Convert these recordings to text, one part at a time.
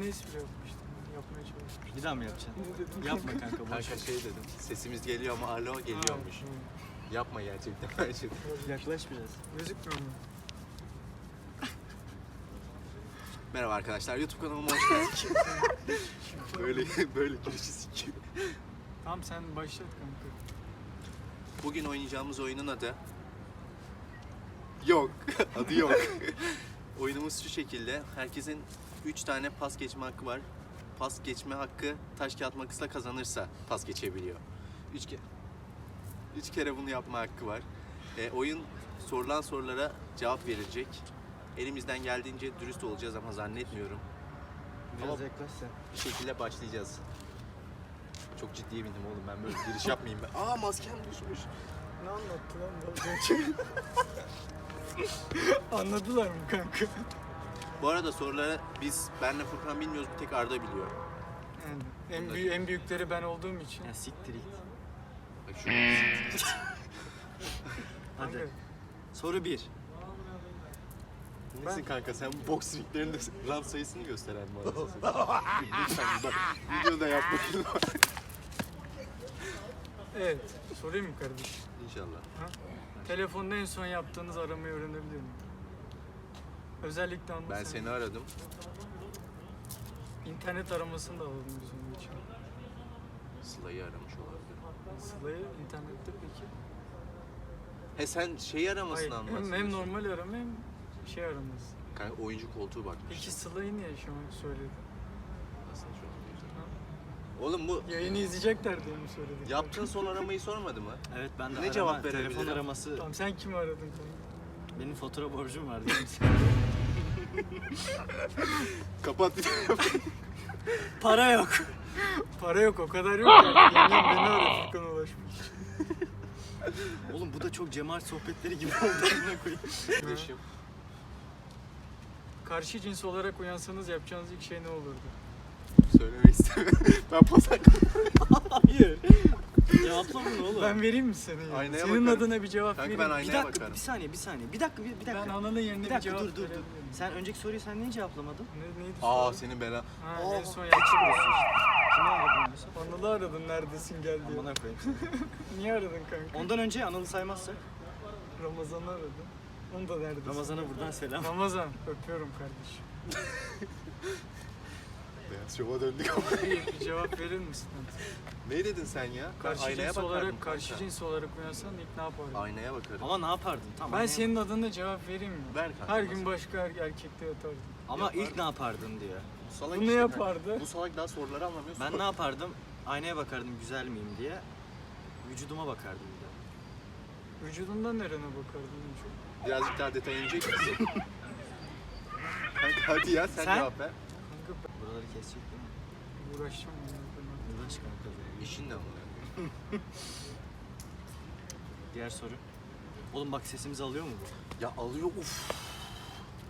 ne espri yapmıştım? Yapmaya çalışmıştım. Bir daha mı yapacaksın? Yapma kanka boş Kanka ver. şey dedim. Sesimiz geliyor ama alo geliyormuş. Ha, Yapma gerçekten. Bence. Yaklaş biraz. Gözükmüyor mu? Merhaba arkadaşlar. YouTube kanalıma hoş geldiniz. böyle böyle girişi sikiyor. Tamam sen başlat kanka. Bugün oynayacağımız oyunun adı Yok. adı yok. Oyunumuz şu şekilde. Herkesin 3 tane pas geçme hakkı var. Pas geçme hakkı taş kağıt makasla kazanırsa pas geçebiliyor. 3 kere 3 kere bunu yapma hakkı var. E, oyun sorulan sorulara cevap verilecek. Elimizden geldiğince dürüst olacağız ama zannetmiyorum. Biraz Ama- yaklaş sen. Bir şekilde başlayacağız. Çok ciddiye bindim oğlum ben böyle giriş yapmayayım ben. Aa maskem düşmüş. Ne anlattı lan bu? Anladılar mı kanka? Bu arada soruları biz benle Furkan bilmiyoruz bir tek Arda biliyor. Yani en, büyük, en büyükleri ben olduğum için. Ya siktir git. Bak şu Hadi. Soru 1. Nesin kanka sen bu boks ringlerinde round sayısını gösteren mi arasın? Lütfen bak videoda yapmayın. Evet. Sorayım mı kardeşim? İnşallah. Telefonda en son yaptığınız aramayı öğrenebilir miyim? Özellikle anlatın. Ben seni aradım. İnternet aramasını da alalım biz onun için. Sıla'yı aramış olabilir. Sıla'yı internette peki? He sen şeyi aramasını Hayır, hem, anlatsın. hem normal arama hem şey araması. Kanka oyuncu koltuğu bakmış. Peki Sıla'yı niye şu an söyledi? Aslında çok iyi. Oğlum bu Yayını izleyecekler diye mi söyledi? yaptığın son aramayı sormadı mı? Evet ben de Ne arama, cevap telefon verebilirim? araması. Tamam sen kimi aradın kanka? Benim fatura borcum vardı. Kapat. Para yok. Para yok o kadar yok ya. Yengem beni aradı Furkan'a ulaşmış. Oğlum bu da çok cemaat sohbetleri gibi oldu. amına koyayım. Kardeşim. Karşı cins olarak uyansanız yapacağınız ilk şey ne olurdu? Söylemek istemiyorum. ben pasak. Hayır. Cevapla bunu oğlum. Ben vereyim mi seni? ya? Aynaya Senin bakarım. adına bir cevap Kanka vereyim. ben aynaya bir dakika, bakarım. bir saniye, bir saniye. Bir dakika, bir, bir dakika. Ben ananın yerine bir bir, dakika, cevap dur, dur, dur. verebilirim. Sen önceki soruyu sen niye cevaplamadın? Ne, neydi Aa soru? senin bela. Ha, en son yaptım. işte. Kimi aradın mesela? Anıl'ı aradın neredesin gel diye. Amına koyayım. Niye aradın kanka? Ondan önce Anıl'ı saymazsak. Ramazan'ı aradın. Onu da neredesin? Ramazan'a buradan selam. Ramazan öpüyorum kardeşim. Şova döndük ama. Bir, cevap verir misin? ne dedin sen ya? Karşı aynaya cins bakardım olarak, karşı kanka. cins olarak uyansan ilk ne yapardın? Aynaya bakarım. Ama ne yapardın? Tamam. Ben ne- senin adına cevap vereyim mi? Ver kanka. Her gün başka er- erkekle yatardım. Ama Yapardım. ilk ne yapardın diyor. Bu salak Bu ne işte yapardı? kanka. Bu salak daha soruları anlamıyor. Ben ne yapardım? Aynaya bakardım güzel miyim diye. Vücuduma bakardım bir de. Vücudundan nerene bakardın en çok? Birazcık daha detay inecek misin? kanka hadi ya sen, Sen? cevap ver. Buraları kesecek değil mi? uğraşacağım. Uğraş kanka. İşin ne oluyor? Diğer soru. Oğlum bak sesimizi alıyor mu bu? Ya alıyor uf.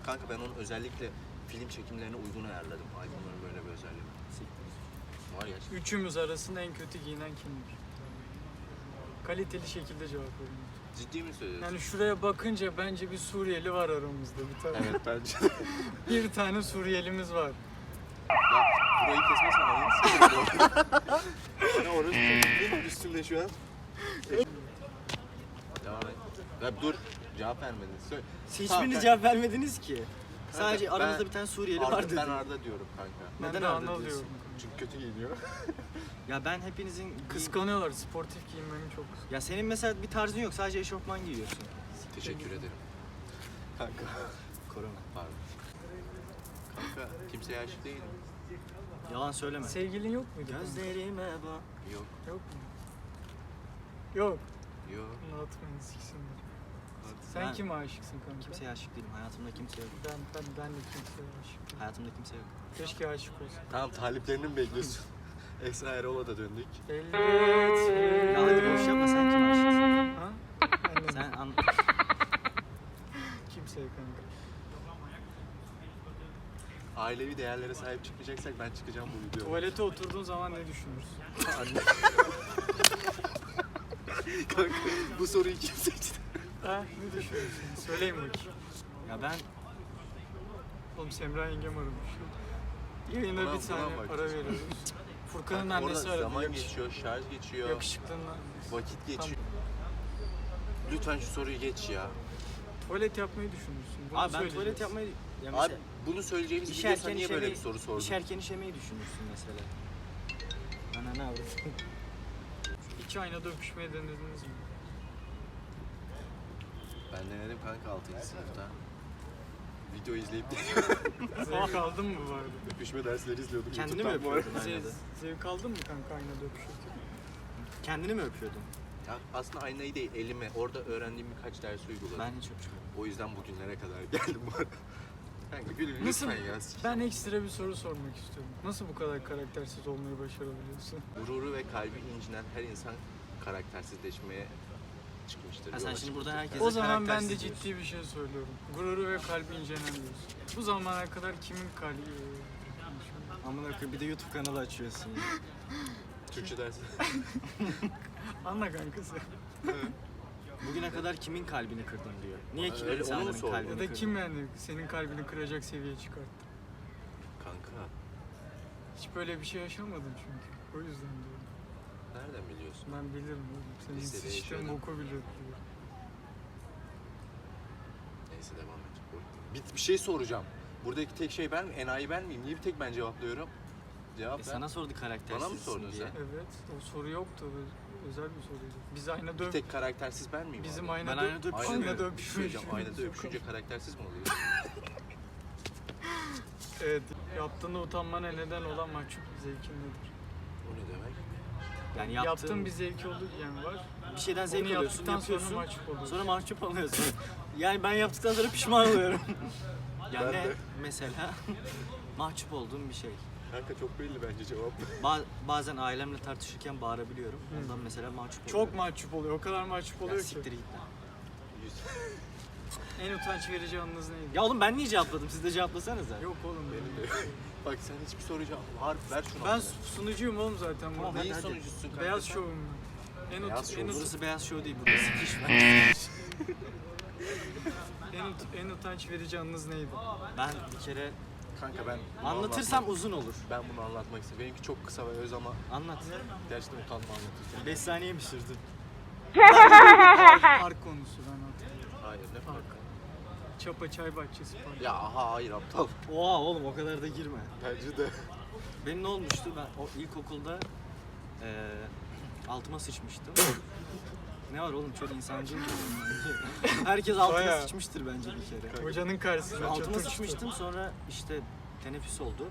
Kanka ben onu özellikle film çekimlerine uygun ayarladım. iPhone'ların böyle bir özelliği. var. Var ya. Üçümüz arasında en kötü giyinen kimdir? Kaliteli şekilde cevap verin. Ciddi mi söylüyorsun? Yani şuraya bakınca bence bir Suriyeli var aramızda bir tane. Evet bence. Bir tane Suriyelimiz var. Ya burayı kesmesen alayım sıkıntı Ne orası çekiminin üstümde şu an. Devam et. Ya dur cevap vermedin. Söyle. Hiçbiriniz Tamam, cevap vermediniz ki. Sadece ben- aramızda bir tane Suriyeli Arda, var dedi. ben Arda diyorum kanka. Ben Neden de Arda diyorsun? diyorum. Çünkü kötü giyiniyor. Ya ben hepinizin Kıskanıyorlar sportif giyinmemi çok. Ya senin mesela bir tarzın yok. Sadece eşofman giyiyorsun. Teşekkür ederim. Kanka. Korona. Pardon. Kanka kimseye aşık değilim. Yalan söyleme. Sevgilin yok muydu? Gözlerime bak. Yok. Yok mu? Yok. Yok. Bunu atmayın siksinler. Sen Ben- kime aşıksın kanka? Kimseye aşık değilim. Hayatımda kimse yok. Ben, ben, ben de kimseye aşık değilim. Hayatımda kimse yok. Keşke aşık olsam. Tamam taliplerini mi bekliyorsun? Esra Erol'a da döndük. Elbet. Ya Ailevi değerlere sahip çıkmayacaksak ben çıkacağım bu videoda. Tuvalete oturduğun zaman ne düşünürsün? Anne. Kanka bu soruyu kim seçti? Ha? Ne düşünürsün? Söyleyin bakayım. Ya ben... Oğlum Semra yengem aramış. Yayına Buna- bir saniye buna bak. ara veriyoruz. Furkan'ın Orada annesi aradı. zaman Yakış- geçiyor, şarj geçiyor, Yakışıklının annesi. vakit geçiyor. Lütfen şu soruyu geç ya. Tuvalet yapmayı düşünmüşsün. Bunu Abi ben söyleyeceğiz. tuvalet yapmayı... Ya Abi mesela bunu söyleyeceğimizi İş biliyorsan erken niye böyle bir işemeyi- soru sordun? işerken işemeyi düşünürsün mesela. Ana ne avrat. İki aynada öpüşmeyi denediniz mi? Ben denedim kanka 6. sınıfta. Video izleyip Zevk aldın mı bu arada? öpüşme dersleri izliyordum. Kendini mi YouTube'dan bu arada. öpüyordun aynada? Ze- zevk aldın mı kanka aynada öpüşürken? Kendini mi öpüyordun? Ya aslında aynayı değil elime orada öğrendiğim birkaç ders uyguladım. Ben hiç öpüşmedim. O yüzden bugünlere kadar geldim bu arada. Kanka gülün Nasıl? lütfen ya. Ben ekstra bir soru sormak istiyorum. Nasıl bu kadar karaktersiz olmayı başarabiliyorsun? Gururu ve kalbi incinen her insan karaktersizleşmeye çıkmıştır. Ha sen yola şimdi buradan çıkmıştır. herkese O zaman ben de karaktersiz diyorsun. ciddi bir şey söylüyorum. Gururu ve kalbi incelen diyorsun. Bu zamana kadar kimin kalbi... Amına koyayım bir de YouTube kanalı açıyorsun. Türkçe dersi. Anla kankası. Bugüne kadar kimin kalbini kırdın diyor. Niye ki Öyle, onu mu insanların sordun? kalbini Ya da kırdın? kim yani senin kalbini kıracak seviyeye çıkarttı? Kanka Hiç böyle bir şey yaşamadın çünkü. O yüzden diyorum. nereden biliyorsun? Ben bilirim oğlum. Senin Lisede sıçtığın yaşıyordum. boku biliyorum. Neyse devam et. Bir, bir şey soracağım. Buradaki tek şey ben mi? Enayi ben miyim? Niye bir tek ben cevaplıyorum? Cevap E sana sordu karaktersiz Bana mı sordun diye. sen? Evet. O soru yoktu. Ö- Özel bir soruydu. Biz aynada Bir öp... tek karaktersiz ben miyim? Bizim abi? aynada, Ben aynada öpüşüyorum. aynada Bir şey öpüşmüş. söyleyeceğim. Aynada öpüşünce karaktersiz mi oluyor? Evet. Yaptığında utanmana neden olan mahcup zevkin nedir? O ne demek? Yani Yaptığın, yaptığın bir zevki olur yani var. bir şeyden zevk Onu alıyorsun, yaptıktan sonra yapıyorsun. mahcup oluyorsun. Sonra mahcup oluyorsun. yani ben yaptıktan sonra pişman oluyorum. yani Ben ne? de. Mesela mahcup olduğum bir şey. Kanka çok belli bence cevap. Ba- bazen ailemle tartışırken bağırabiliyorum. Ondan mesela mahcup Çok oluyorum. mahcup oluyor. O kadar mahcup Ya oluyor ki. siktir git lan. En utanç verici anınız neydi? Ya oğlum ben niye cevapladım? Siz de cevaplasanıza. Yok oğlum benim. Bak sen hiçbir soru cevap. Var ver şunu. Ben sunucuyum oğlum zaten. Tamam, burada. Neyin hadi. sonucusun kanka? Beyaz sen? şovum ben. En, ut- Beyaz en, şov. ut- Burası beyaz show değil, burada sikiş var. en, ut- en utanç verici anınız neydi? ben bir kere Kanka ben bunu anlatırsam anlatmak- uzun olur. ben bunu anlatmak istiyorum. Benimki çok kısa ve öz ama Anlat. gerçekten utanma anlatırken. 5 saniye mi sürdü? Park konusu ben hatırlıyorum. Hayır ne Park. farkı? Çapa Çay Bahçesi Park. Ya aha hayır aptal. Oha oğlum o kadar da girme. Bence de. Benim ne olmuştu? Ben o ilkokulda eee altıma sıçmıştım. ne var oğlum çok insancıl Herkes altına Bayağı. sıçmıştır bence bir kere. Hocanın karşısında Altıma çatır çutur. sıçmıştım sonra işte teneffüs oldu.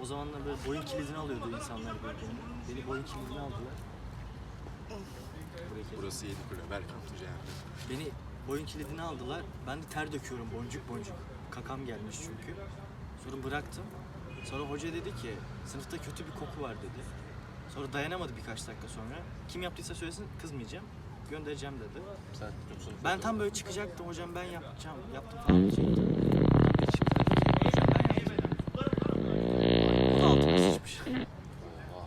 O zamanlar böyle boyun kilidini alıyordu insanlar birbirini. Beni boyun kilidini aldılar. Kes. Burası yedi kule. Berkan Tuca yani. Beni boyun kilidini aldılar. Ben de ter döküyorum boncuk boncuk. Kakam gelmiş çünkü. Sonra bıraktım. Sonra hoca dedi ki sınıfta kötü bir koku var dedi. Sonra dayanamadı birkaç dakika sonra. Kim yaptıysa söylesin kızmayacağım. Göndereceğim dedi. Sen tutsun. Ben tam böyle çıkacaktım hocam ben yapacağım. Yaptım falan diyecektim. Hocam ben yaptım. O da altıma sıçmış. Oha.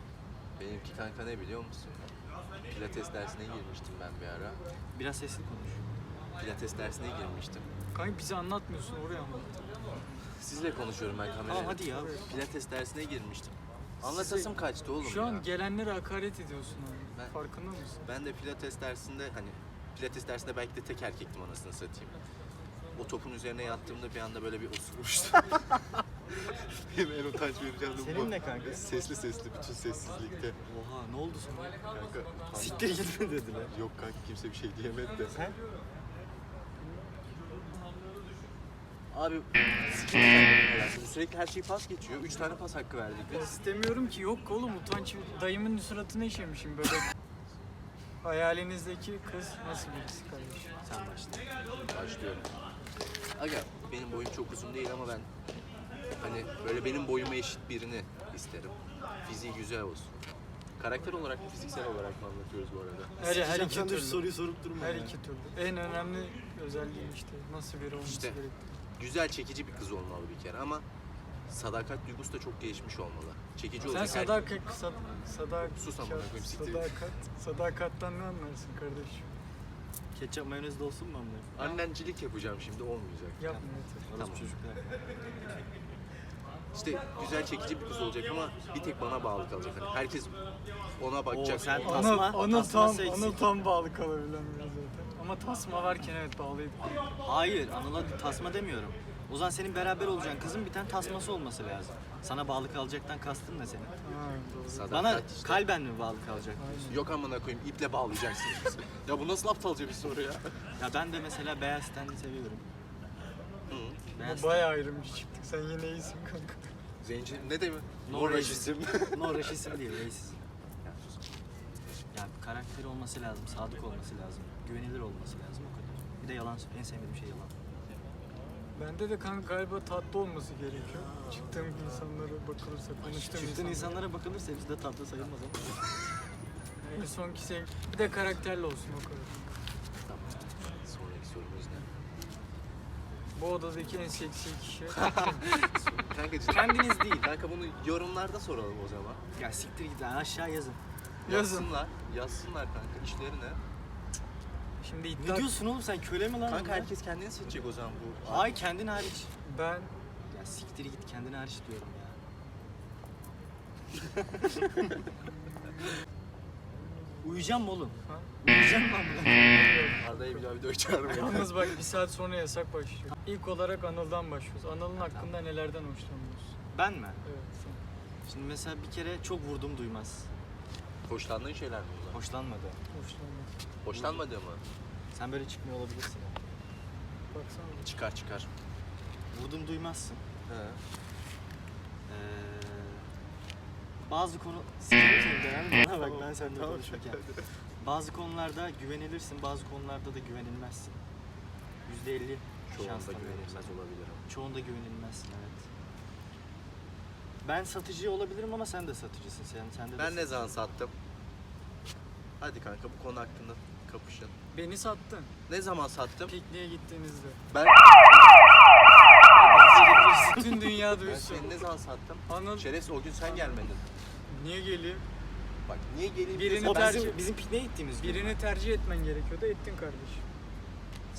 Benimki kanka ne biliyor musun? Pilates dersine girmiştim ben bir ara. Biraz sesli konuş. Pilates dersine girmiştim. Kanka bize anlatmıyorsun oraya anlat. Sizle konuşuyorum ben kamerayla. Tamam hadi ya. Pilates dersine girmiştim. Anlatasım kaçtı oğlum Şu ya. an gelenlere hakaret ediyorsun abi. Ben- Farkında mısın? Ben de pilates dersinde hani pilates dersinde belki de tek erkektim anasını satayım. O topun üzerine yattığımda bir anda böyle bir osurmuştum. Benim en utanç vereceğim bu. Senin ne kanka? Sesli sesli bütün sessizlikte. Oha ne oldu sana? Kanka. Siktir gitme dediler. Yok kanka kimse bir şey diyemedi de. Sen? Abi. Sürekli her şey pas geçiyor. Üç tane pas hakkı verdik biz. İstemiyorum ki yok oğlum utanç. Dayımın suratına işemişim böyle. Hayalinizdeki kız nasıl birisi kardeşim? Sen başla. Başlıyorum. Aga benim boyum çok uzun değil ama ben hani böyle benim boyuma eşit birini isterim. Fiziği güzel olsun. Karakter olarak mı fiziksel olarak mı anlatıyoruz bu arada? Her, her iki türlü. soruyu sorup durma Her ya. iki türlü. En önemli özelliği işte nasıl biri olması İşte. gerektiği. Güzel çekici bir kız olmalı bir kere ama sadakat duygusu da çok gelişmiş olmalı. Çekici Sen olacak. sadakat, sad, sadak, Sus amına koyayım, siktir. sadakat, sadakattan ne anlarsın kardeşim? Ketçap mayonez de olsun mu onların? Annencilik yapacağım şimdi olmayacak. Yapma yeter. Orası Tamam. çocuklar. işte güzel çekici bir kız olacak ama bir tek bana bağlı kalacak. Hani herkes ona bakacak. Oo, sen Tasma- Anıl, Anıl tasması tam. Anıl tam bağlı kalabilen zaten. Ama tasma varken evet bağlıydı. Hayır Anıl'a tasma demiyorum. O zaman senin beraber olacağın kızın bir tane tasması olması lazım. Sana bağlı kalacaktan kastın ne senin? Ha, doğru. Sadakat Bana işte. kalben mi bağlı kalacak? Yok amına koyayım iple bağlayacaksın. ya bu nasıl aptalca bir soru ya? Ya ben de mesela beyaz tenli seviyorum. Hı. Beyaz Ama Bayağı ayrılmış çıktık. Sen yine iyisin kanka. Zenci ne demek? Racism. racism. No racism değil, racism. Ya karakteri olması lazım, sadık olması lazım, güvenilir olması lazım o kadar. Bir de yalan, en sevmediğim şey yalan. Bende de kanka galiba tatlı olması gerekiyor. Çıktığım insanlara bakılırsa, konuştuğum Çıktığın insanlara. insanlara bakılırsa hepsi de tatlı sayılmaz ama. En son ki sev... Bir de karakterli olsun o kadar. Tamam. Sonraki sorumuz ne? Bu odadaki en seksi kişi. Kanka cidden- Kendiniz değil. Kanka bunu yorumlarda soralım o zaman. Ya siktir git lan, aşağı yazın. Yazın. Yazsınlar. Yazsınlar kanka işleri ne? Şimdi iddia... Ne diyorsun oğlum sen köle mi lan? Kanka bunlar? herkes kendini seçecek o zaman bu. Ay kendin hariç. Ben Ya siktir git kendin hariç diyorum ya. Uyuyacağım mı oğlum? Ha? Uyuyacağım mı? Arda'ya bir daha video çağırmayın. Yalnız bak bir saat sonra yasak başlıyor. İlk olarak Anıl'dan başlıyoruz. Anıl'ın hakkında nelerden hoşlanıyorsun? Ben mi? Evet sen. Şimdi mesela bir kere çok vurdum duymaz. Hoşlandığın şeyler mi Hoşlanmadı. Hoşlanmaz. Hoşlanmadı mı? Sen böyle çıkmıyor olabilirsin. Baksana. Çıkar çıkar. Vurdum duymazsın. He. Ee, bazı konu... Seni de Bana bak ben seninle Tamam, konuşurken. Bazı konularda güvenilirsin, bazı konularda da güvenilmezsin. %50 Çoğunda şansla güvenilmez olabilir ama. Çoğunda güvenilmezsin evet. Ben satıcı olabilirim ama sen de satıcısın. Sen, sen de Ben de ne zaman sattım? Hadi kanka bu konu hakkında kapışın. Beni sattın. Ne zaman sattım? Pikniğe gittiğinizde. Ben, Bütün dünya ben duysun. seni ne zaman sattım? Anıl Şerefsiz o gün sen gelmedin. niye geleyim? Bak niye geleyim Birini desem O tercih- bizim, bizim pikniğe gittiğimiz gün. Birini tercih etmen gerekiyordu. Ettin kardeşim.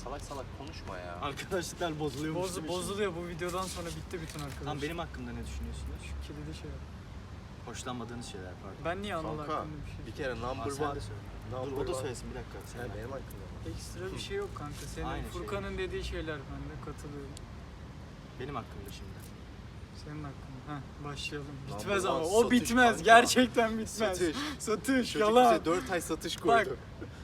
salak salak konuşma ya. Arkadaşlıklar bozuluyormuş. Boz, bozuluyor bu videodan sonra bitti bütün arkadaşlar. Tamam benim hakkımda ne düşünüyorsunuz? Şu kilidi şey yap. Hoşlanmadığınız şeyler pardon. Ben niye Anıl Kanka hakkında bir şey? bir kere Aa, number sen one. de söyle. Number o da one. söylesin bir dakika. Sen Yani benim hakkımda? Ekstra bir şey yok kanka. Senin Aynı şey. Furkan'ın dediği şeyler ben de katılıyorum. Benim hakkımda şimdi. Senin hakkında. Heh, başlayalım. Lan Bitmez bu ama. lan O satış bitmez. kanka. Gerçekten bitmez. Satış. Satış. Çocuk yalan. bize 4 ay satış Bak. koydu.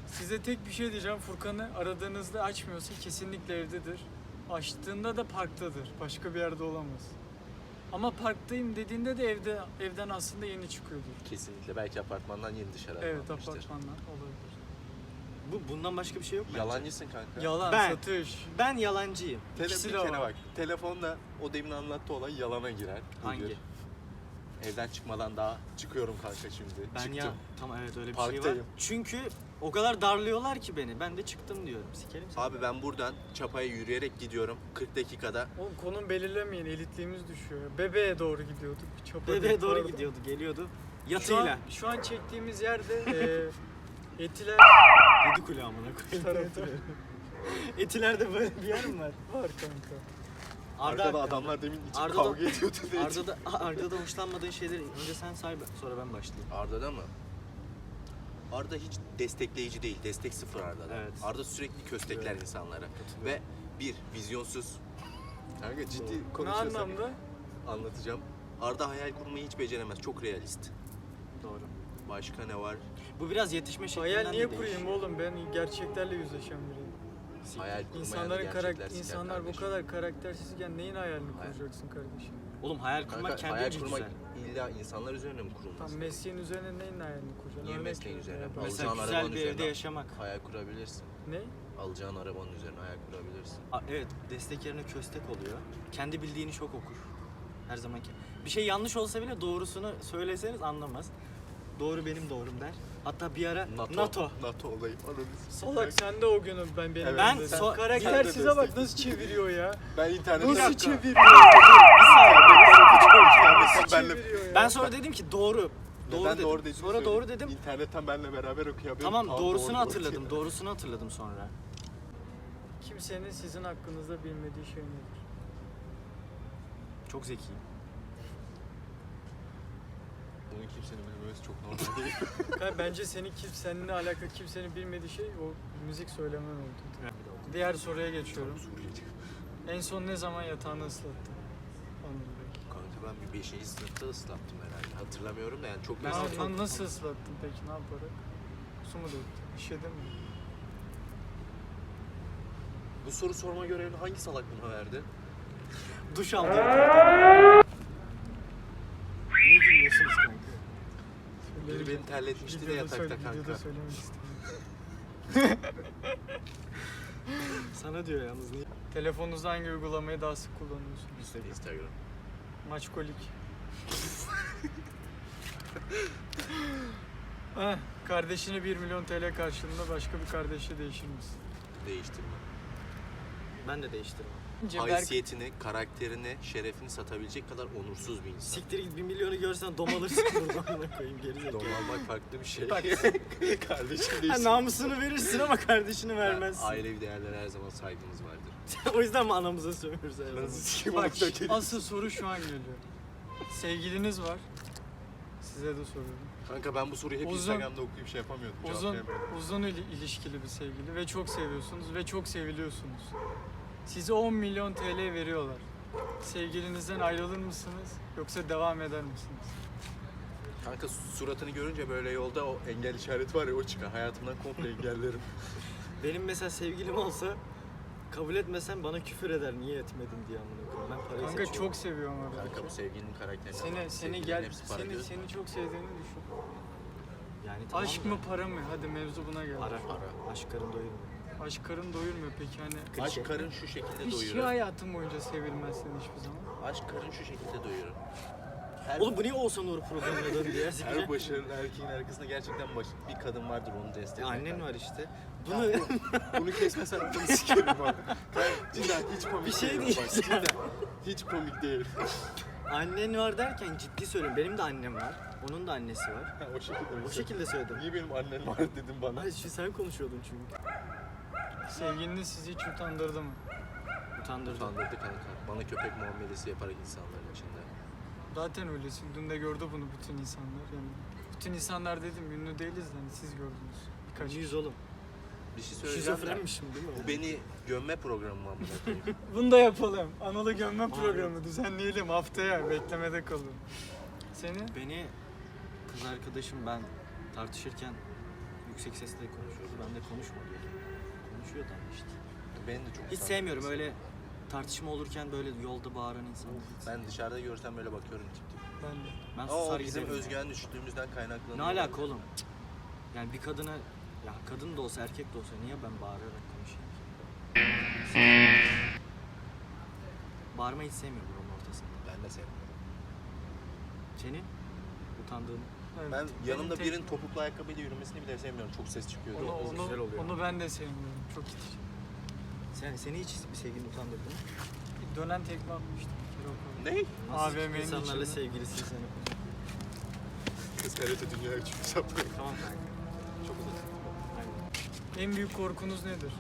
Size tek bir şey diyeceğim. Furkan'ı aradığınızda açmıyorsa kesinlikle evdedir. Açtığında da parktadır. Başka bir yerde olamaz. Ama parktayım dediğinde de evde evden aslında yeni çıkıyordur. Kesinlikle belki apartmandan yeni dışarı Evet apartmandan olabilir. Bu bundan başka bir şey yok mu? Yalancısın kanka. Yalan, Ben- satış. Ben yalancıyım. Tele, İkisi bir de kere var. bak. Telefonla o demin anlattığı olay yalana girer. Hangi? Evden çıkmadan daha çıkıyorum kanka şimdi. Ben Çıktım. ya tamam evet öyle bir şey var. Parktayım. Çünkü o kadar darlıyorlar ki beni. Ben de çıktım diyorum. Sikerim seni. Abi ben buradan çapaya yürüyerek gidiyorum 40 dakikada. Oğlum konum belirlemeyin. Elitliğimiz düşüyor. Bebeğe doğru gidiyorduk. Çapa Bebeğe değil, doğru pardon. gidiyordu, geliyordu. Şu Yatıyla. an, şu an çektiğimiz yerde e, Etiler Yedi kule amına koyayım. tarafı Etilerde böyle bir yer mi var? var kanka. Arda, Arkada adamlar demin içip Arda'da- kavga ediyordu. Arda'da, Arda'da hoşlanmadığın şeyleri önce sen say sonra ben başlayayım. Arda'da mı? Arda hiç destekleyici değil. Destek sıfır Arda'da. Evet. Arda sürekli köstekler Evet. insanlara. Ve bir, vizyonsuz. Kanka ciddi Ne konuşuyorsak anlamda? anlatacağım. Arda hayal kurmayı hiç beceremez. Çok realist. Doğru. Başka ne var? Bu biraz yetişme şeklinden Hayal niye kurayım oğlum? Ben gerçeklerle yüzleşen biriyim. Hayal kurmaya İnsanların da karak gerçekler insanlar bu kardeşim. kadar karaktersizken neyin hayalini Hayal. kuracaksın kardeşim? Oğlum hayal kurmak Kanka, kendi hayal güzel. İlla insanlar üzerine mi kurulması? Tam mesleğin üzerine neyin hayalini kuracaksın? Niye Örnek mesleğin ver. üzerine? Mesela Alacağın güzel arabanın bir evde üzerine- yaşamak. Hayal kurabilirsin. Ne? Alacağın arabanın üzerine hayal kurabilirsin. Aa, evet destek yerine köstek oluyor. Kendi bildiğini çok okur. Her zamanki. Bir şey yanlış olsa bile doğrusunu söyleseniz anlamaz. Doğru benim doğrum der. Hatta bir ara NATO. NATO. NATO olayım. Salak sen de o günü ben benim. Evet, Ben so- karakter sen de size bak destek- nasıl çeviriyor ya. Ben internetten... Nasıl çeviriyor? Nasıl çeviriyor ya? Ben sonra dedim ki doğru. Doğru dedim. sonra doğru dedim. İnternetten benle beraber okuyabilirim. Tamam doğrusunu doğru, hatırladım. doğru. Doğrusunu hatırladım sonra. Kimsenin sizin hakkınızda bilmediği şey nedir? Çok zekiyim. Bunu kimsenin bilmemesi çok normal değil. Kanka bence senin kim, seninle alakalı kimsenin bilmediği şey o müzik söylemen oldu. Diğer soruya geçiyorum. En son ne zaman yatağını ıslattın? Bey. Kanka ben bir 5. sınıfta ıslattım herhalde. Hatırlamıyorum da yani çok Ben eski. lan nasıl ıslattın peki ne yaparak? Su mu döktün? İşedin mi? Bu soru sorma görevini hangi salak buna verdi? Duş aldı. Niye gülüyorsunuz kanka? Biri beni terletmişti de yatakta kanka. Videoda söylemek istedim. Sana diyor yalnız niye? Telefonunuzda hangi uygulamayı daha sık kullanıyorsunuz? Instagram. Maçkolik. Heh, kardeşine 1 milyon TL karşılığında başka bir kardeşle değişir misin? Değiştirme. Ben de değiştirmem. Bence Berk- Haysiyetini, karakterini, şerefini satabilecek kadar onursuz bir insan. Siktir git 1 milyonu görsen domalırsın buradan amına koyayım geri zekalı. Domalmak farklı bir şey. Bak. Kardeşim Ha, değilsin. namusunu verirsin ama kardeşini vermezsin. Ailevi değerlere her zaman saygımız vardır. o yüzden mi anamıza sövüyoruz her zaman? Bak asıl soru şu an geliyor. Sevgiliniz var. Size de soruyorum. Kanka ben bu soruyu hep Uzun- Instagram'da okuyup şey yapamıyordum. Uzun uzun ili- ilişkili bir sevgili ve çok seviyorsunuz ve çok seviliyorsunuz. Size 10 milyon TL veriyorlar. Sevgilinizden ayrılır mısınız yoksa devam eder misiniz? Kanka suratını görünce böyle yolda o engel işareti var ya o çıkar. Hayatımdan komple engellerim. Benim mesela sevgilim olsa kabul etmesen bana küfür eder niye etmedin diye amına koyayım. Ben parayı Kanka seçiyorum. çok seviyorum Kanka bu sevgilinin karakterine Seni seni gel seni seni çok sevdiğini düşün. Yani tamam Aşk da- mı para mı? Hadi mevzu buna gel. Para. Para. Aşk karın doyurmuyor. Aşk karın doyurmuyor peki hani. Aşk karın şu şekilde Hiç doyurur. hayatın boyunca sevilmezsin hiçbir zaman. Aşk karın şu şekilde doyurur. Her, Oğlum bu niye Oğuzhan Uğur programına döndü ya? her başarılı erkeğin arkasında gerçekten baş, bir kadın vardır onu destekleyen. Annen var işte. Bunu Bunu bunu kesmesen bunu sikerim bak. Cidden hiç komik Bir şey değil. diyeceğim. Bak, cidden hiç komik değil. annen var derken ciddi söylüyorum. Benim de annem var. Onun da annesi var. Ha, o şekilde. O mi? şekilde söyledim. Niye benim annem var dedin bana? Hayır şu sen konuşuyordun çünkü. Sevgiliniz sizi hiç utandırdı mı? Utandırdı. Utandırdı kanka. Bana köpek muamelesi yaparak insanların içinde. Zaten öylesin. Dün de gördü bunu bütün insanlar. Yani bütün insanlar dedim ünlü değiliz de hani siz gördünüz. Birkaç Yüz oğlum. Bir şey söyleyeceğim. de, Şizofrenmişim değil mi? Bu beni gömme programı mı amına koyayım? Bunu da yapalım. Analı gömme programı düzenleyelim haftaya. Beklemede kalın. Seni? Beni kız arkadaşım ben tartışırken yüksek sesle konuşuyordu. Ben de konuşma diyordum. Konuşuyor da işte. Beni de çok Hiç sevmiyorum öyle tartışma olurken böyle yolda bağıran insanları. hiç Ben dışarıda görsem böyle bakıyorum tip tip. Ben de. Ben Ama o susar bizim giderim. özgüven düşüklüğümüzden kaynaklanıyor. Ne alaka oğlum? Cık. Yani bir kadına ya kadın da olsa erkek de olsa niye ben bağırarak konuşayım ki? Bağırmayı hiç sevmiyorum bunun ortasında. Ben de sevmiyorum. Senin utandığın Evet. Ben Benim yanımda tek- birinin topuklu ayakkabıyla yürümesini bile sevmiyorum. Çok ses çıkıyor. onu, o onu, güzel oluyor. onu ben de sevmiyorum. Çok itici. sen seni hiç bir sevgilin utandırdı mı? Bir dönen tekme atmıştım. bir kere o kadar. Ne? Nasıl AVM'nin insanlarla içinde. sevgilisin sen? Kız karate dünyaya çıkmış yapıyor. tamam kanka. Çok uzak. Aynen. En büyük korkunuz nedir?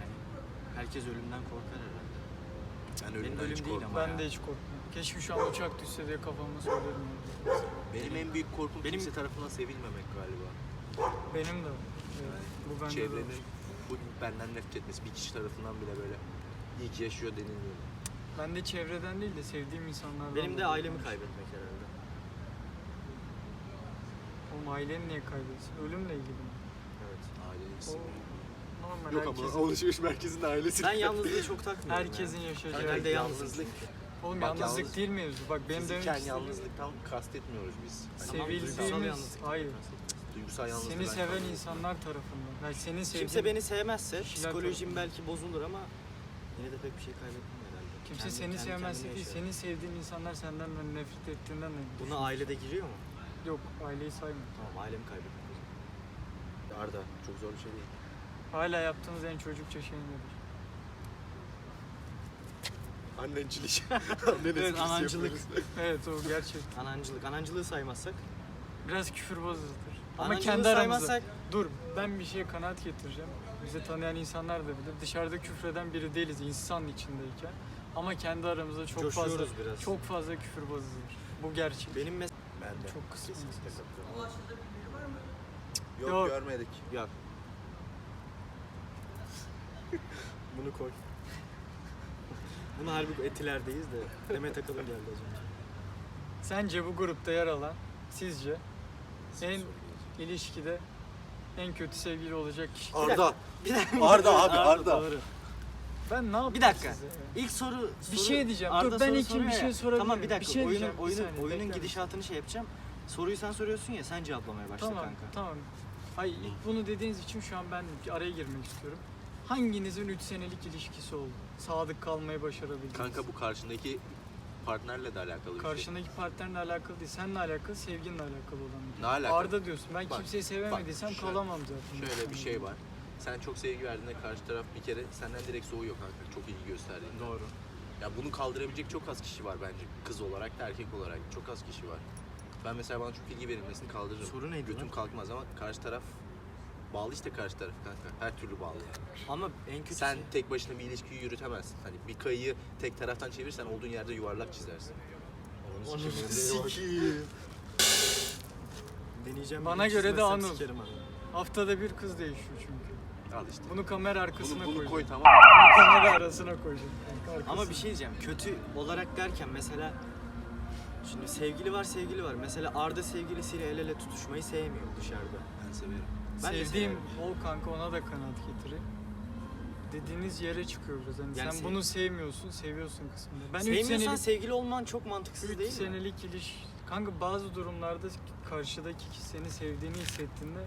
Yani herkes ölümden korkar herhalde. Ben Benim ölümden ölüm hiç değil korkmam. ama Ben ya. de hiç korkmuyorum. Keşke şu an uçak düşse diye kafamda yani. Benim en büyük korkum Benim- kimse tarafından sevilmemek galiba. Benim de. Evet, bu bende de Çevrenin var. bu benden nefret etmesi. Bir kişi tarafından bile böyle iyi ki yaşıyor denilmiyor. Ben de çevreden değil de sevdiğim insanlardan. Benim de dolayı ailemi kaybetmek herhalde. Oğlum aileni niye kaybetsin? Ölümle ilgili mi? Evet. O normal Yok ama herkesin, alışveriş merkezinde ailesi. Ben yalnızlığı çok takmıyorum. herkesin ya. yaşayacağı. Genelde yalnızlık. Oğlum Bak, yalnızlık yalnız- değil mevzu. Bak benim demek Fiziken istediğim yalnızlıktan kastetmiyoruz biz. Hani Sevildiğimiz- yalnızlık. hayır. duygusal yalnızlık. seni seven insanlar tarafından. Yani seni sevdiğin, Kimse beni sevmezse psikolojim tarafından. belki bozulur ama yine de pek bir şey kaybetmem herhalde. kimse Kendi- seni kendi sevmezse kendime değil, seni sevdiğin insanlar senden hani nefret ettiğinden de Buna ailede giriyor mu? Yok aileyi sayma. Tamam ailemi o zaman. Arda çok zor bir şey değil. Hala yaptığınız en çocukça şey nedir? Annencilik. Anne Evet, anancılık. Evet o gerçek. Anancılık. Anancılığı saymazsak. Biraz küfürbazızdır. Ama Anancılığı kendi aramızda. saymazsak Dur ben bir şeye kanaat getireceğim. Bizi tanıyan insanlar da bilir. Dışarıda küfreden biri değiliz insan içindeyken. Ama kendi aramızda çok fazla coşuyoruz biraz. çok fazla küfürbazızdır. Bu gerçek. Benim mes Ben de. Çok kısa. Kesinlikle katılıyorum. Yok, Yok. görmedik. Yok. Bunu koy. Bunu harbi etilerdeyiz de Demet Akalın geldi az önce. Sence bu grupta yer alan sizce en ilişkide en kötü sevgili olacak kişi? Arda. Bir dakika. Arda abi, Arda. Doğru. Ben ne yapayım Bir dakika. size? İlk soru, Bir soru- şey diyeceğim. Arda Dur, ben soru ilk bir soruyor şey ya. sorabilir Tamam bir Bir dakika. şey oyunun diyeceğim. Bir oyunun saniye, oyunun bekler gidişatını şey yapacağım. Soruyu sen soruyorsun ya sen cevaplamaya başla Tamam, kanka. tamam. Hayır, ilk bunu dediğiniz için şu an ben araya girmek istiyorum. Hanginizin 3 senelik ilişkisi oldu? Sadık kalmayı başarabildiniz. Kanka bu karşındaki partnerle de alakalı bir şey. Karşındaki partnerle alakalı değil, seninle alakalı, sevginle alakalı olan bir Ne alakalı? Arda diyorsun. Ben Bak, kimseyi sevemediysem bak, şöyle- kalamam zaten. Şöyle bir şey var. Sen çok sevgi verdiğinde karşı taraf bir kere senden direkt soğuyor kanka. Çok ilgi gösterdiğinde. Doğru. Ya bunu kaldırabilecek çok az kişi var bence. Kız olarak da erkek olarak çok az kişi var. Ben mesela bana çok ilgi verilmesini kaldırırım. Soru neydi Götüm lan? kalkmaz ama karşı taraf bağlı işte karşı taraf kanka. Her türlü bağlı. Ama en kötüsü Sen tek başına bir ilişkiyi yürütemezsin. Hani bir kayıyı tek taraftan çevirsen olduğun yerde yuvarlak çizersin. Onu sikeyim. Deneyeceğim. Bana göre de Anıl. Haftada bir kız değişiyor çünkü. Al işte. Bunu kamera arkasına bunu, bunu koy tamam. Bunu kamera arasına koyacağım. kanka, Ama arkasına. bir şey diyeceğim. Kötü olarak derken mesela Şimdi sevgili var sevgili var. Mesela Arda sevgilisiyle el ele tutuşmayı sevmiyor dışarıda. Ben severim. Ben de Sevdiğim severim. o kanka ona da kanaat getireyim. Dediğiniz yere çıkıyoruz. Hani Yani sen sev- bunu sevmiyorsun, seviyorsun kısmında. Ben 3 Sevmiyorsan senelik, sevgili olman çok mantıksız üç değil mi? senelik ilişki... Kanka bazı durumlarda karşıdaki kişi seni sevdiğini hissettiğinde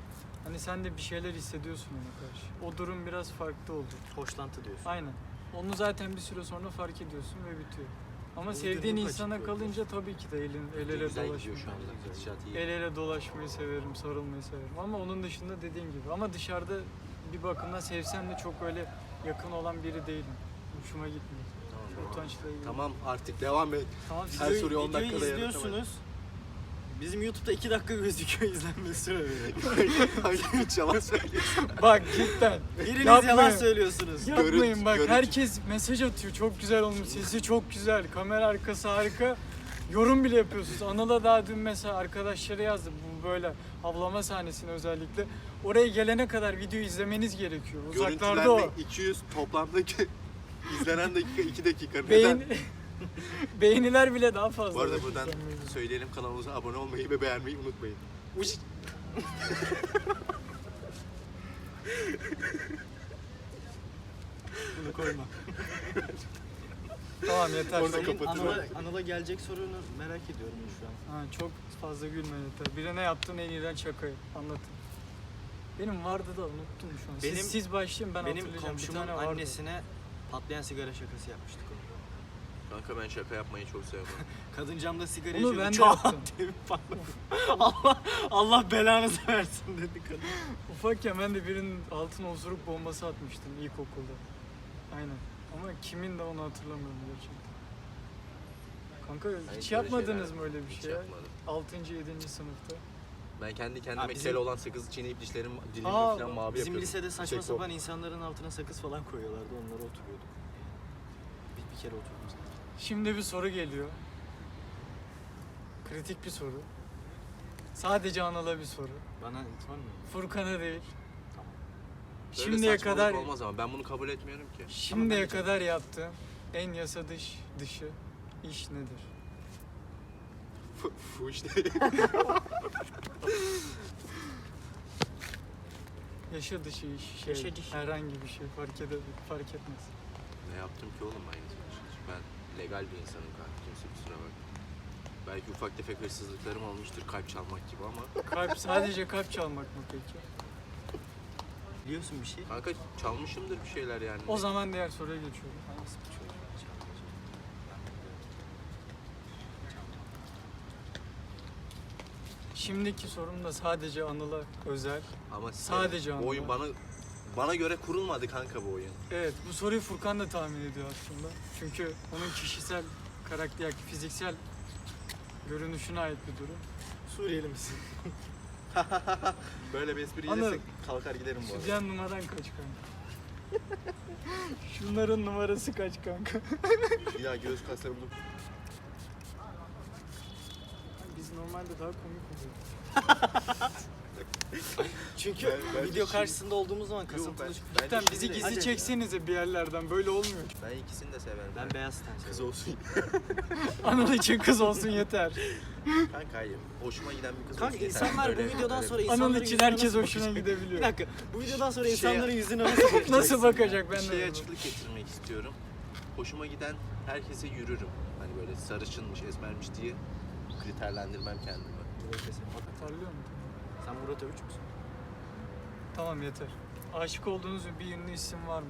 hani sen de bir şeyler hissediyorsun ona karşı. O durum biraz farklı oldu. Hoşlantı diyorsun. Aynen. Onu zaten bir süre sonra fark ediyorsun ve bitiyor. Ama Bu sevdiğin dönüp insana açık kalınca tabii ki de elin, el ele Güzel dolaşmayı. şu anda. Gidişat iyi. El ele dolaşmayı severim, sarılmayı severim. Ama onun dışında dediğim gibi. Ama dışarıda bir bakımdan sevsem de çok öyle yakın olan biri değilim. Hoşuma gitmiyor. Tamam. Utançla ilgili. Tamam artık devam et. Tamam. Her soruyu on videoyu dakikada izliyorsunuz. Bizim YouTube'da 2 dakika gözüküyor izlenme süreleri. Hiç yalan söylüyorsun? Bak cidden. Biriniz Yapmayın. yalan söylüyorsunuz. Yapmayın Görüntü- bak görüntü. herkes mesaj atıyor. Çok güzel olmuş. Sesi çok güzel. Kamera arkası harika. Yorum bile yapıyorsunuz. Anıl'a daha dün mesela arkadaşları yazdı. Bu böyle avlama sahnesini özellikle. Oraya gelene kadar video izlemeniz gerekiyor. Uzaklarda o. Görüntülenme 200 toplamdaki izlenen dakika 2 dakika. Neden? Beğen... Beğeniler bile daha fazla. Bu arada buradan söyleyelim kanalımıza abone olmayı ve beğenmeyi unutmayın. Uş. Bunu koyma. Tamam yeter. Orada Senin- kapatıyorum. Anıl'a, Anıl'a gelecek sorunu merak ediyorum şu an. Ha, çok fazla gülme yeter. Birine yaptığın en iğrenç şakayı anlatın. Benim vardı da unuttum şu an. Benim- siz, siz başlayın ben Benim hatırlayacağım. Bir komşumun tane vardı. annesine patlayan sigara şakası yapmıştık onu. Kanka ben şaka yapmayı çok sevmem. Kadın camda sigara Onu ben de yaptım. diye bir patladı. Allah, Allah belanızı versin dedi kadın. Ufakken ben de birinin altına osuruk bombası atmıştım ilkokulda. Aynen. Ama kimin de onu hatırlamıyorum gerçekten. Kanka Ben hiç böyle yapmadınız şeyler mı öyle bir hiç şey? yapmadım. 6. 7. sınıfta. Ben kendi kendime Ha, bizim- kel olan sakızı çiğneyip dişlerim dilimi Aa, falan mavi Bizim yapıyordum. lisede saçma sapan insanların altına sakız falan koyuyorlardı. Onlara oturuyorduk. Bir, bir kere oturdum zaten. Şimdi bir soru geliyor. Kritik bir soru. Sadece Anıl'a bir soru. Bana itibar mı? Furkan'a değil. Böyle Şimdiye saçmalık kadar olmaz ama ben bunu kabul etmiyorum ki. şimdiye kadar yaptığın en yasa dış dışı iş nedir? Bu işte. Yaşa dışı iş, şey, Yaşa dışı. herhangi bir şey fark eder, fark etmez. ne yaptım ki oğlum ben Ben legal bir insanım kanka. Kimse kusura bakma. Belki ufak tefek hırsızlıklarım olmuştur kalp çalmak gibi ama Kalp sadece kalp çalmak mı peki? Biliyorsun bir şey. kanka çalmışımdır bir şeyler yani. O zaman diğer soruya geçiyorum. Hangisi bu çocuk? Şimdiki sorum da sadece Anıl'a özel. ama sadece bu anla. oyun bana bana göre kurulmadı kanka bu oyun. Evet bu soruyu Furkan da tahmin ediyor aslında. Çünkü onun kişisel karakter, fiziksel görünüşüne ait bir durum. Suriyeli misin? Böyle bir espri Anladım. yesek kalkar giderim bu arada. Numaran kaç kanka? Şunların numarası kaç kanka? Ya göğüs kaslarım dur. normalde daha komik oluyor. Çünkü Ben- video şey- karşısında olduğumuz zaman kasıntılı. ben- Cidden bence bizi şimdi- gizli Hadi. çeksenize bir yerlerden böyle olmuyor. Ben ikisini de severim. Ben beyaz ten Kız seviyorum. olsun. Anıl için kız olsun yeter. Kanka hayır. Hoşuma giden bir kız Kanka olsun yeter. insanlar bu Öyle- videodan öyle- sonra insanların Anıl için yüzüne herkes nasıl hoşuna bakacak? gidebiliyor. Bir dakika. Bu videodan sonra Şeye- insanların yüzüne nasıl bakacaksın? Nasıl bakacak ben Bir de. şeye açıklık getirmek istiyorum. Hoşuma giden herkese yürürüm. Hani böyle sarışınmış, esmermiş diye kriterlendirmem kendimi. Parlıyor mu? Sen Murat Övüç müsün? Tamam yeter. Aşık olduğunuz bir ünlü isim var mı?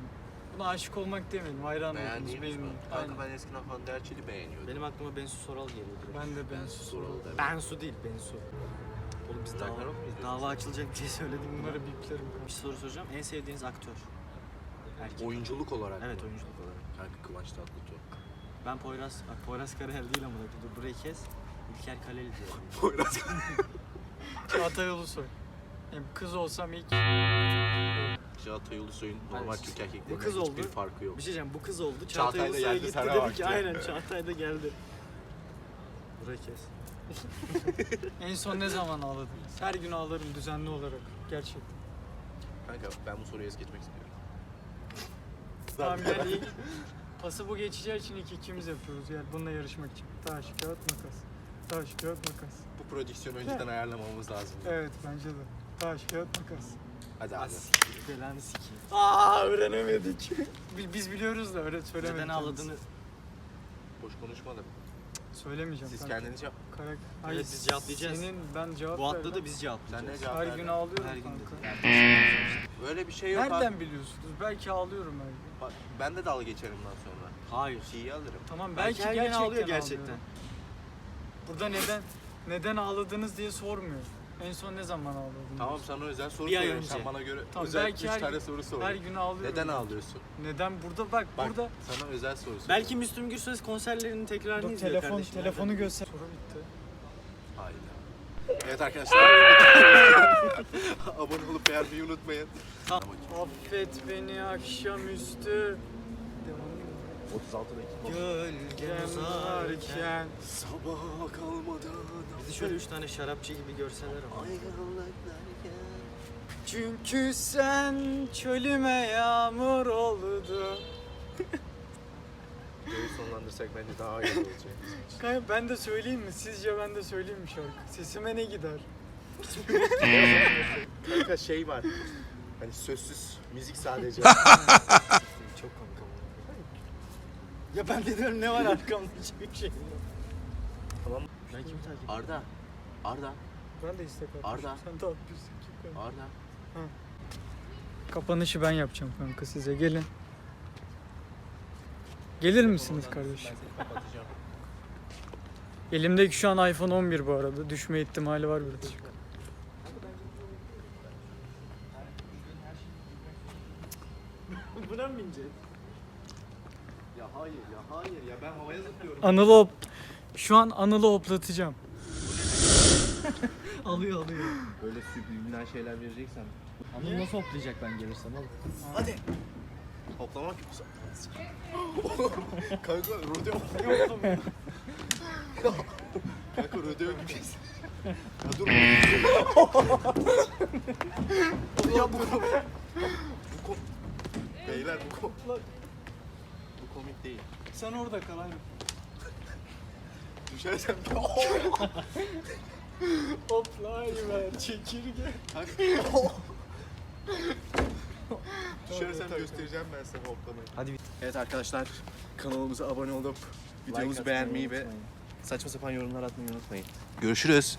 Buna aşık olmak demeyelim. Hayran olduğunuz Beğendiğiniz bir mi? ünlü. Kanka Aynen. ben eskiden Hande Erçel'i beğeniyordum. Benim aklıma Bensu Soral geliyor direkt. Ben de ben Ben Soral derim. Bensu değil, Bensu. Oğlum biz dava, Ragnarok mu izliyorsun? dava açılacak bir şey söyledik Bunları bunları. biplerim. Bir soru soracağım. En sevdiğiniz aktör? Erkek. Oyunculuk olarak Evet mı? oyunculuk olarak. Kanka Kıvanç Tatlıtuğ. Ben Poyraz, bak Poyraz Karayel değil ama dur burayı kes. İlker Kaleli diyorum. Poyraz. Çağatay Ulusoy. Kız olsam ilk Çağatay Ulusoy'un normal. Türk erkeklerinden Bu kız hiçbir oldu. farkı yok. Bir şey diyeceğim bu kız oldu. Çağatay Çağatay da Ulusoy'a geldi, gitti sana dedi baktı. ki aynen Çağatay da geldi. Burayı kes. en son ne zaman ağladınız? Her gün ağlarım düzenli olarak. Gerçekten. Kanka ben bu soruyu es geçmek istiyorum. Tamam yani ilk pası bu geçeceği için ilk ikimiz yapıyoruz yani bununla yarışmak için. Taş, kağıt, makas. Taş, kağıt, makas. Bu prodüksiyonu önceden ayarlamamız lazım. Evet bence de. Taş, kağıt, makas. Hadi abi. Belanı sikeyim. Aa öğrenemedik. Biz, biz biliyoruz da öyle söylemedik. Neden ağladığını Boş konuşma da. Söylemeyeceğim. Siz kanka. kendiniz yap. Karak... Evet, biz cevaplayacağız. Senin ben cevap bu atla vermem. da biz cevaplayacağız. Sen ne cevap Her verdin? gün ağlıyorum Her gün kanka. Böyle bir şey yok abi. Nereden biliyorsunuz? Belki ağlıyorum her gün. Bak, Ben de dalga geçerim bundan sonra. Hayır. Çiğyi alırım. Tamam Belki, belki, her gün gerçekten ağlıyor gerçekten. ağlıyorum. Burada neden neden ağladınız diye sormuyor. En son ne zaman ağladın? Tamam sana özel soru Bir ay soruyorum. önce. Sen bana göre Tamam, özel belki 3 her tane soru sor. Her gün ağlıyorum. Neden ağlıyorsun? Neden burada bak, Bak burada sana özel soru soruyorum. Belki Müslüm Gürses konserlerinin tekrarını Dur, izliyor telefon kardeşim. telefonu göster. Soru bitti. Hayır. Evet arkadaşlar. Abone olup beğenmeyi unutmayın. Tamam. Affet beni akşamüstü 36 dakika. Gölgen yanarken Sabaha kalmadan. Bizi şöyle üç tane şarapçı gibi görseler ama. Çünkü sen çölüme yağmur oldu. Videoyu sonlandırsak bence daha iyi olacak. Kanka ben de söyleyeyim mi? Sizce ben de söyleyeyim mi şarkı? Sesime ne gider? Kanka şey var. Hani sözsüz müzik sadece. Ya ben de diyorum ne var arkamda hiçbir şey yok. tamam. Ben kimi takip ediyorum? Arda. Arda. Ben de istek atmışım. Arda. Sen de atmışsın ki kanka. Arda. Kapanışı ben yapacağım kanka size. Gelin. Gelir misiniz kardeşim? Elimdeki şu an iPhone 11 bu arada. Düşme ihtimali var birazcık. Buna mı bineceğiz? Ya hayır ya hayır ya ben havaya zıplıyorum. Anıl'ı hop... Şu an Anıl'ı hoplatacağım. Alıyor alıyor. Böyle subliminal şeyler vereceksen. Ama nasıl hoplayacak ben gelirsem oğlum? Hadi. Hoplamak yoksa. Kanka rodeo. Kanka rodeo gibiyiz. Ya dur. ya bu kom Beyler bu bu komik değil. Sen orada kal hani. Düşersem Hoplayıver çekirge. Düşersem göstereceğim ben sana hoplamayı. Hadi Evet arkadaşlar kanalımıza abone olup videomuzu beğenmeyi ve saçma sapan yorumlar atmayı unutmayın. Görüşürüz.